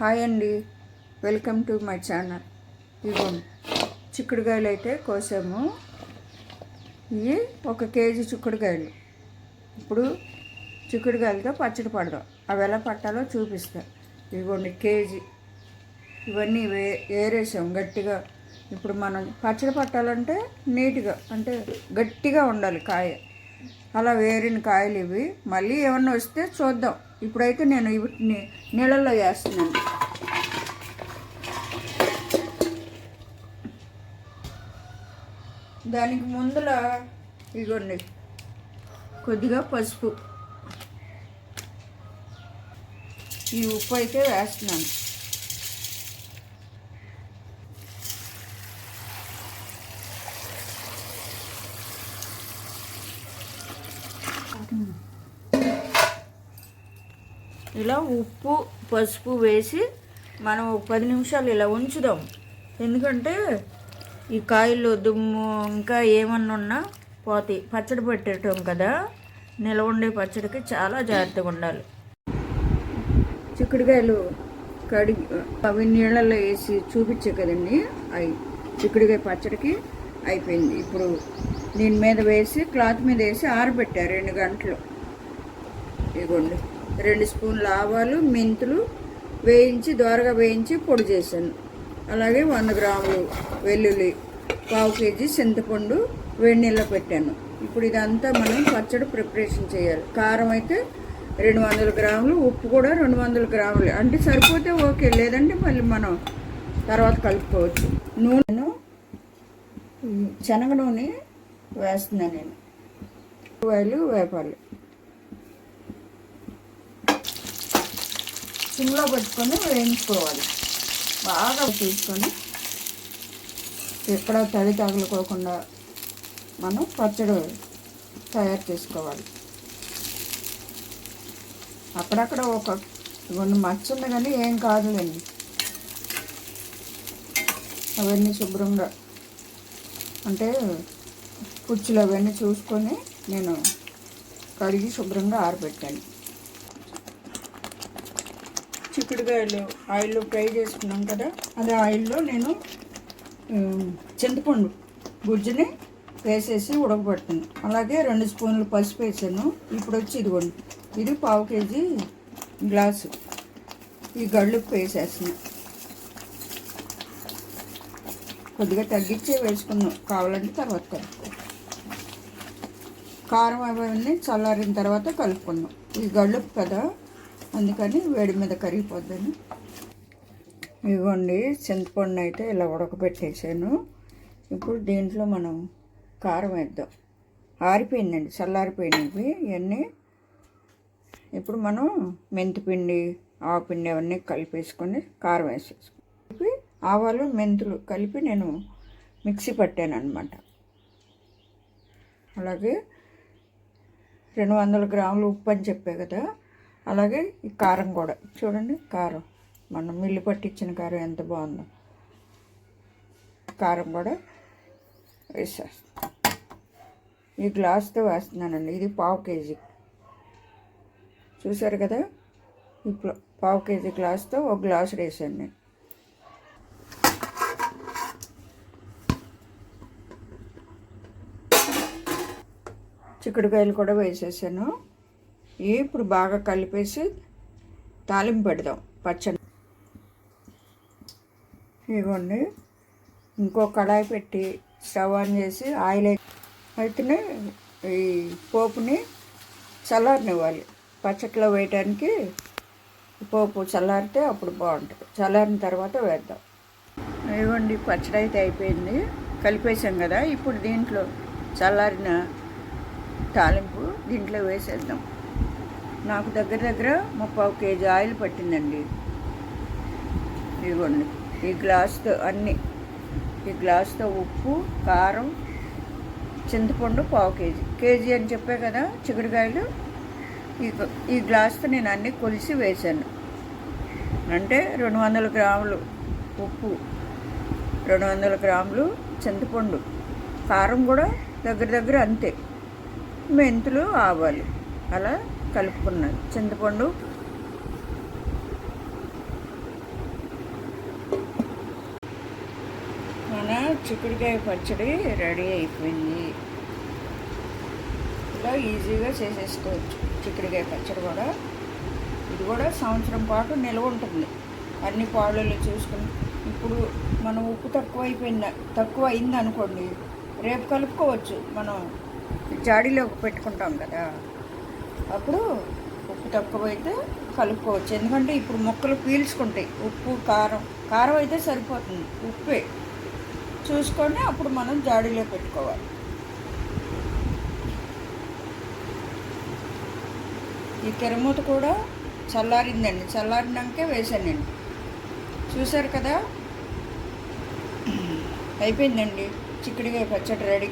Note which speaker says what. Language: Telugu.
Speaker 1: హాయ్ అండి. Welcome to my channel. ఇదిగోండి చిక్కుడుకాయలు అయితే కోసాము. ఇవి ఒక కేజీ చిక్కుడుకాయలు. ఇప్పుడు చిక్కుడుకాయలతో పచ్చడి పడదాం. అవి ఎలా పట్టాలో చూపిస్తా. ఇదిగోండి కేజీ. ఇవన్నీ వే ఏరేసాం గట్టిగా. ఇప్పుడు మనం పచ్చడి పట్టాలంటే నీట్గా అంటే గట్టిగా ఉండాలి కాయ. అలా వేరిన కాయలు ఇవి. మళ్ళీ ఏమన్నా వస్తే చూద్దాం. ఇప్పుడైతే నేను వీటిని నీళ్ళల్లో వేస్తున్నాను. దానికి ముందుల ఇగోండి కొద్దిగా పసుపు. ఈ ఉప్పు అయితే వేస్తున్నాను. ఇలా ఉప్పు పసుపు వేసి మనం ఒక పది నిమిషాలు ఇలా ఉంచుదాం. ఎందుకంటే ఈ కాయలు దుమ్ము ఇంకా ఏమన్నా ఉన్నా పోతాయి. పచ్చడి పెట్టేటం కదా నిలవ ఉండే పచ్చడికి చాలా జాగ్రత్తగా ఉండాలి. చిక్కుడుకాయలు కడిగి అవి నీళ్ళల్లో వేసి చూపించే కదండి. అవి చిక్కుడుకాయ పచ్చడికి అయిపోయింది. ఇప్పుడు దీని మీద వేసి క్లాత్ మీద వేసి ఆరబెట్టారు రెండు గంటలు. ఇదిగోండి. రెండు స్పూన్ల ఆవాలు మెంతులు వేయించి దోరగా వేయించి పొడి చేశాను. అలాగే వంద గ్రాములు వెల్లుల్లి పావు కేజీ చింతపండు వేడి నీళ్ళలో పెట్టాను. ఇప్పుడు ఇదంతా మనం పచ్చడి ప్రిపరేషన్ చేయాలి. కారం అయితే రెండు వందల గ్రాములు ఉప్పు కూడా రెండు వందల గ్రాములు. అంటే సరిపోతే ఓకే లేదంటే మళ్ళీ మనం తర్వాత కలుపుకోవచ్చు. నూనెను శనగ నూనె వేస్తున్నాను నేను. ఉల్లిపాయలు వేపాలి. సిమ్లో పెట్టుకొని వేయించుకోవాలి. బాగా తీసుకొని ఎక్కడ తడి తగులుకోకుండా మనం పచ్చడి తయారు చేసుకోవాలి. అక్కడక్కడ ఒక కొన్ని మచ్చ ఉంది కానీ ఏం కాదులేండి. అవన్నీ శుభ్రంగా అంటే కుర్చీలు అవన్నీ చూసుకొని నేను కడిగి శుభ్రంగా ఆరబెట్టాను చిక్కుడుకాయలు ఆయిల్లో ఫ్రై చేసుకున్నాం కదా అదే ఆయిల్లో నేను చింతపండు గుజ్జుని వేసేసి ఉడకబెట్టాను అలాగే రెండు స్పూన్లు పసుపు వేసాను. ఇప్పుడు వచ్చి ఇదిగోండి. ఇది పావు కేజీ గ్లాసు. ఈ గళ్ళుప్పు వేసేసాను కొద్దిగా తగ్గించే వేసుకున్నాం కావాలంటే తర్వాత కలుపుకో కారం అవన్నీ చల్లారిన తర్వాత కలుపుకున్నాం ఈ గళ్ళుప్పు కదా అందుకని వేడి మీద కరిగిపోద్దని. ఇవ్వండి చింతపండు అయితే ఇలా ఉడకబెట్టేసాను. ఇప్పుడు దీంట్లో మనం కారం వేద్దాం. ఆరిపోయిందండి చల్లారిపోయినవి ఇవన్నీ. ఇప్పుడు మనం మెంతిపిండి ఆవపిండి అవన్నీ కలిపేసుకొని కారం వేసేసుకుని ఆవాలు మెంతులు కలిపి నేను మిక్సీ పట్టాను అనమాట అలాగే రెండు వందల గ్రాములు ఉప్పు అని చెప్పే కదా అలాగే ఈ కారం కూడా. చూడండి కారం. మనం మిల్లు పట్టించిన కారం ఎంత బాగుందో. కారం కూడా వేసేస్తాం. ఈ గ్లాస్తో వేస్తున్నానండి. ఇది పావు కేజీ. చూసారు కదా? ఇప్పుడు పావు కేజీ గ్లాస్తో ఒక గ్లాస్ వేసాను నేను. చిక్కుడుకాయలు కూడా వేసేసాను. ఇప్పుడు బాగా కలిపేసి తాలింపు పెడదాం. పచ్చడి. ఇవ్వండి. ఇంకో కడాయి పెట్టి స్టవ్ ఆన్ చేసి ఆయిల్ అయితేనే ఈ పోపుని చల్లారనివ్వాలి. పచ్చట్లో వేయటానికి పోపు చల్లారితే అప్పుడు బాగుంటుంది. చల్లారిన తర్వాత వేద్దాం. ఇవ్వండి పచ్చడి అయితే అయిపోయింది. కలిపేసాం కదా. ఇప్పుడు దీంట్లో చల్లారిన తాలింపు దీంట్లో వేసేద్దాం. నాకు దగ్గర దగ్గర ముప్పావు కేజీ ఆయిల్ పట్టిందండి. ఇదిగోండి ఈ గ్లాస్తో అన్ని ఈ గ్లాస్తో ఉప్పు కారం చింతపండు పావు కేజీ. కేజీ అని చెప్పే కదా చిగుడుకాయలు ఈ ఈ గ్లాస్తో నేను అన్నీ కొలిసి వేశాను. అంటే రెండు వందల గ్రాములు ఉప్పు రెండు వందల గ్రాములు చింతపండు కారం కూడా దగ్గర దగ్గర అంతే. మెంతులు ఆవాలు. అలా కలుపుకున్నాను. చింతపండు. మన చిక్కుడుకాయ పచ్చడి రెడీ అయిపోయింది. ఇలా ఈజీగా చేసేసుకోవచ్చు. చిక్కుడుకాయ పచ్చడి కూడా. ఇది కూడా సంవత్సరం పాటు నిల్వ ఉంటుంది. అన్ని పాడులు చూసుకుని. ఇప్పుడు మనం ఉప్పు తక్కువ అయిపోయింది తక్కువ అయింది అనుకోండి రేపు కలుపుకోవచ్చు. మనం జాడీలో పెట్టుకుంటాం కదా. అప్పుడు ఉప్పు తక్కువ అయితే కలుపుకోవచ్చు. ఎందుకంటే ఇప్పుడు మొక్కలు పీల్చుకుంటాయి. ఉప్పు కారం కారం అయితే సరిపోతుంది. ఉప్పే. చూసుకొని అప్పుడు మనం జాడీలో పెట్టుకోవాలి. ఈ కెరమూత కూడా చల్లారిందండి. చల్లారినాకే వేసానండి. చూశారు కదా? అయిపోయిందండి. చిక్కుడుకాయ పచ్చడి రెడీ.